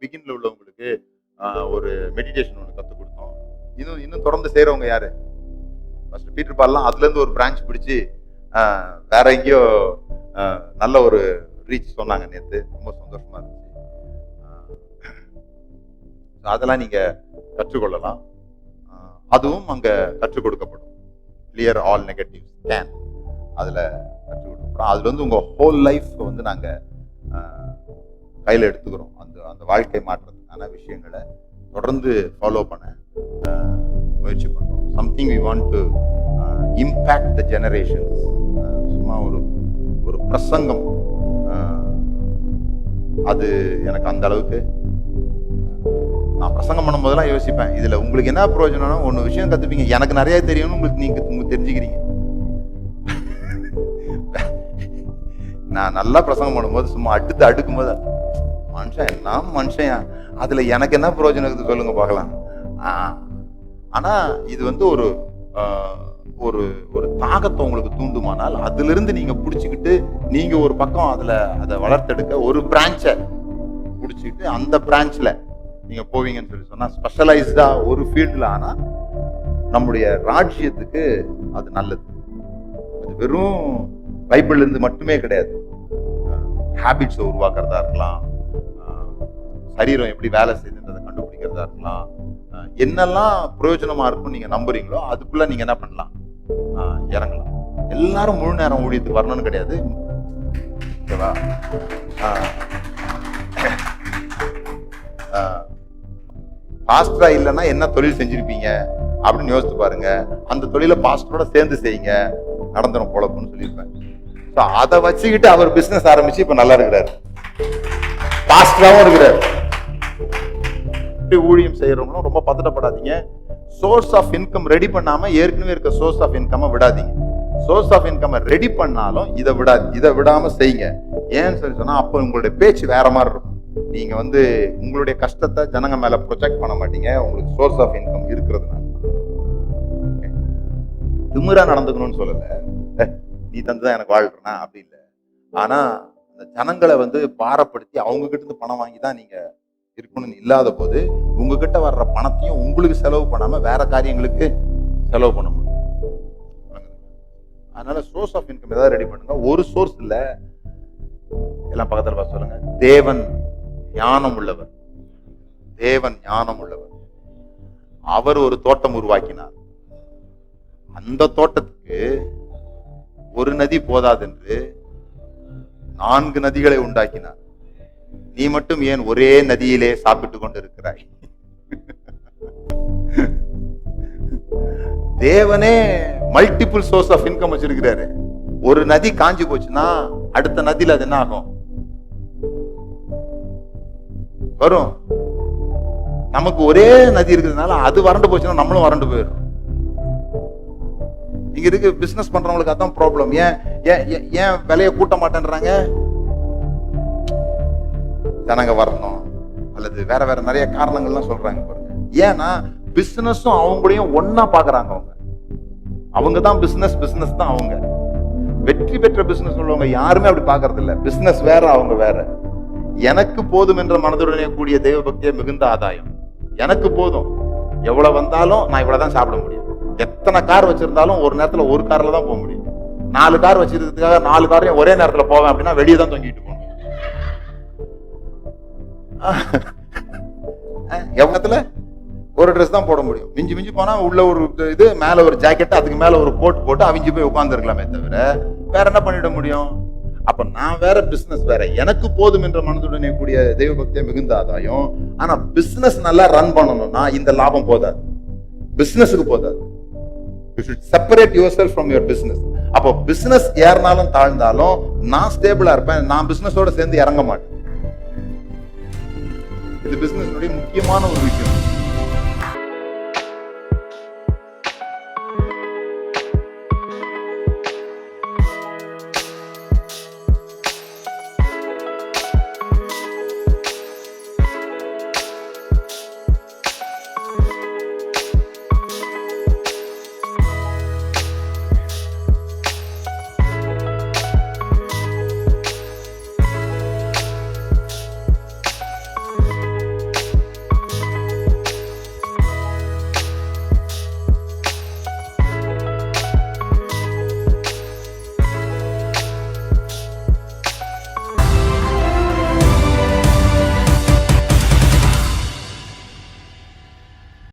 பிகினில் உள்ளவங்களுக்கு ஒரு மெடிடேஷன் ஒன்று கற்றுக் கொடுத்தோம். இன்னும் இன்னும் தொடர்ந்து செய்கிறவங்க யாரு? ஃபர்ஸ்ட் பீட்டர் பால்லாம் அதுலேருந்து ஒரு பிரான்ச் பிடிச்சி வேற எங்கேயோ நல்ல ஒரு ரீச் சொன்னாங்க நேற்று ரொம்ப சந்தோஷமா இருந்துச்சு. அதெல்லாம் நீங்கள் கற்றுக்கொள்ளலாம். அதுவும் அங்கே கற்றுக் கொடுக்கப்படும். கிளியர் ஆல் நெகட்டிவ் ஸ்கேன் அதில் கற்றுக் கொடுக்கப்படும். அதுலேருந்து வந்து ஹோல் லைஃப் வந்து நாங்கள் கையில் எடுத்துக்கிறோம். அந்த அந்த வாழ்க்கை மாற்றத்துக்கான விஷயங்களை தொடர்ந்து ஃபாலோ பண்ண முயற்சி பண்ணுறோம் something we want to impact the generations சும்மா ஒரு ஒரு பிரசங்கம். அது எனக்கு அந்த அளவுக்கு நான் பிரசங்கம் பண்ணும்போதெல்லாம் யோசிப்பேன். இதில் உங்களுக்கு என்ன பிரயோஜனம்னா ஒன்று விஷயம் கற்றுப்பீங்க எனக்கு நிறைய தெரியும்னு உங்களுக்கு நீங்க உங்களுக்கு தெரிஞ்சுக்கிறீங்க. நான் நல்லா பிரசங்கம் பண்ணும்போது சும்மா அடுத்து அடுக்கும்போது மனுஷன் எல்லாம் மனுஷன். அதுல எனக்கு என்ன பிரயோஜனம் இருக்குது சொல்லுங்க பார்க்கலாம். ஆஹ், ஆனா இது வந்து ஒரு ஆஹ், ஒரு ஒரு தாகத்தை உங்களுக்கு தூண்டுமானால் அதுல இருந்து நீங்க புடிச்சுக்கிட்டு நீங்க ஒரு பக்கம் அதுல அதை வளர்த்தெடுக்க ஒரு பிரான்ச்சை பிடிச்சிக்கிட்டு அந்த பிரான்ச்ல நீங்க போவீங்கன்னு சொல்லி சொன்னா ஸ்பெஷலைஸ்டா ஒரு ஃபீல்ட்ல ஆனா நம்முடைய ராஜ்யத்துக்கு அது நல்லது. அது வெறும் பைபிள்ல இருந்து மட்டுமே கிடையாது. ஹேபிட்ஸை உருவாக்குறதா இருக்கலாம் சரீரம் எப்படி வேலை செய்யுதுன்றதை கண்டுபிடிக்கிறதா இருக்கலாம். என்னெல்லாம் பிரயோஜனமா இருக்கும்னு நீங்க நம்புறீங்களோ அதுக்குள்ள நீங்க என்ன பண்ணலாம்? இறங்கலாம். எல்லாரும் முழு நேரம் ஊழியத்துக்கு வரணும்னு கிடையாது. ஓகேவா? பாஸ்டரா இல்லைன்னா என்ன தொழில் செஞ்சிருப்பீங்க? அப்படின்னு யோசித்து பாருங்க. அந்த தொழிலை பாஸ்டரோட சேர்ந்து செய்யுங்க. நடந்துடும் பொழப்புன்னு சொல்லியிருப்பேன். ஸோ அதை வச்சுக்கிட்டு அவர் பிஸ்னஸ் ஆரம்பிச்சு இப்போ நல்லா இருக்கிறாரு. பாஸ்டராகவும் இருக்கிறார். இப்படி ஊழியம் செய்கிறவங்களும் ரொம்ப பதட்டப்படாதீங்க. சோர்ஸ் ஆஃப் இன்கம் ரெடி பண்ணாமல் ஏற்கனவே இருக்க சோர்ஸ் ஆஃப் இன்கம்மை விடாதீங்க. சோர்ஸ் ஆஃப் இன்கம்மை ரெடி பண்ணாலும் இதை விடாது இதை விடாமல் செய்யுங்க. ஏன்னு சொல்லி சொன்னால் அப்போ உங்களுடைய பேச்சு வேற மாதிரி இருக்கும். நீங்கள் வந்து உங்களுடைய கஷ்டத்தை ஜனங்க மேலே ப்ரொஜெக்ட் பண்ண மாட்டீங்க. உங்களுக்கு சோர்ஸ் ஆஃப் இன்கம் இருக்கிறதுனால. திமிராக நடந்துக்கணும்னு சொல்லல. நீ தந்து தான் எனக்கு வாழ்றனா? அப்படி இல்லை. ஆனால் அந்த ஜனங்களை வந்து பாரப்படுத்தி அவங்க கிட்ட இருந்து பணம் வாங்கி தான் நீங்கள் இருக்கணும்னு இல்லாத போது உங்ககிட்ட வர்ற பணத்தையும் உங்களுக்கு செலவு பண்ணாம வேற காரியங்களுக்கு செலவு பண்ண முடியும். அதனால சோர்ஸ் ஆஃப் இன்கம் ஏதாவது ரெடி பண்ணுங்க. ஒரு சோர்ஸ் இல்ல. எல்லாம் பக்கத்துல பார்த்து சொல்லுங்க. தேவன் ஞானம் உள்ளவர். தேவன் ஞானம் உள்ளவர். அவர் ஒரு தோட்டம் உருவாக்கினார். அந்த தோட்டத்துக்கு ஒரு நதி போதாதென்று நான்கு நதிகளை உண்டாக்கினார். நீ மட்டும் ஏன் ஒரே நதியிலே சாப்பிட்டு கொண்டு இருக்கிறாய் தேவனே மல்டிபிள் சோர்ஸ் ஆஃப் இன்கம் வச்சிருக்கிறாரு. ஒரு நதி காஞ்சி போச்சுன்னா அடுத்த நதியில அது என்ன ஆகும்? வரும். நமக்கு ஒரே நதி இருக்கிறதுனால அது வறண்டு போச்சுன்னா நம்மளும் வறண்டு போயிடும். இங்க இருக்கு பிசினஸ் பண்றவங்களுக்கு அதான் ப்ராப்ளம் ஏன் ஏன் ஏன், ஏன் விலையை கூட்ட மாட்டேன்றாங்க? ஜனங்க வரணும். அல்லது வேற வேற நிறைய காரணங்கள்லாம் சொல்றாங்க பாருங்க. ஏன்னா பிசினஸும் அவங்களையும் ஒன்னா பாக்குறாங்க அவங்க. அவங்க தான் பிசினஸ் பிசினஸ் தான் அவங்க. வெற்றி பெற்ற பிசினஸ் உள்ளவங்க யாருமே அப்படி பாக்குறது இல்ல பிசினஸ் வேற அவங்க வேற. எனக்கு போதும் என்ற மனதுடனே கூடிய தெய்வ பக்தியை மிகுந்த ஆதாயம். எனக்கு போதும். எவ்வளவு வந்தாலும் நான் இவ்வளவுதான் சாப்பிட முடியும். எத்தனை கார் வச்சிருந்தாலும் ஒரு நேரத்துல ஒரு கார்ல தான் போக முடியும். நாலு கார் வச்சிருக்கிறதுக்காக நாலு காரையும் ஒரே நேரத்துல போவேன் அப்படின்னா வெளியே தான் தொங்கிட்டு போகணும். எவ்வளத்துல ஒரு ட்ரெஸ் தான் போட முடியும். மிஞ்சி மிஞ்சி போனா உள்ள ஒரு இது மேல ஒரு ஜாக்கெட் அதுக்கு மேல ஒரு கோட் போட்டு அவிஞ்சு போய் உட்காந்துருக்கலாமே தவிர வேற என்ன பண்ணிட முடியும்? அப்ப நான் வேற பிசினஸ் வேற. எனக்கு போதும் என்ற மனதுடனே கூடிய தெய்வ பக்தியை மிகுந்த ஆதாயம். ஆனா பிசினஸ் நல்லா ரன் பண்ணணும்னா இந்த லாபம் போதாது. பிசினஸுக்கு போதாது. You should separate yourself from your business அப்போ பிசினஸ் ஏறினாலும் தாழ்ந்தாலும் நான் ஸ்டேபிளா இருப்பேன். நான் பிசினஸோட சேர்ந்து இறங்க மாட்டேன். இது பிசினஸ் முக்கியமான ஒரு விஷயம்.